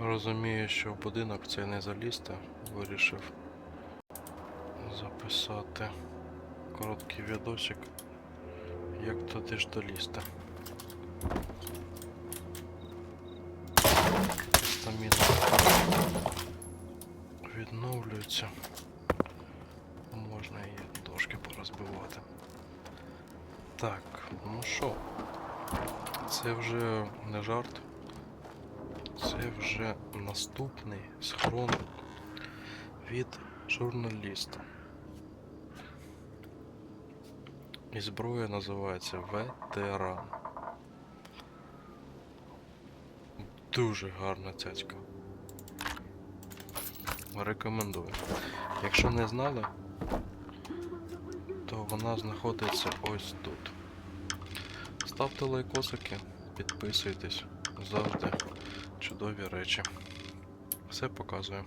Розумію, що в будинок цей не залізти, вирішив записати короткий відосик, як туди ж долізти. Стаміна відновлюється. Можна її дошки порозбивати. Так, ну що, це вже не жарт. Це вже наступний схрон від журналіста. І зброя називається Ветеран. Дуже гарна цяцька. Рекомендую. Якщо не знали, то вона знаходиться ось тут. Ставте лайкосики, підписуйтесь. Завжди чудові речі. Все показую.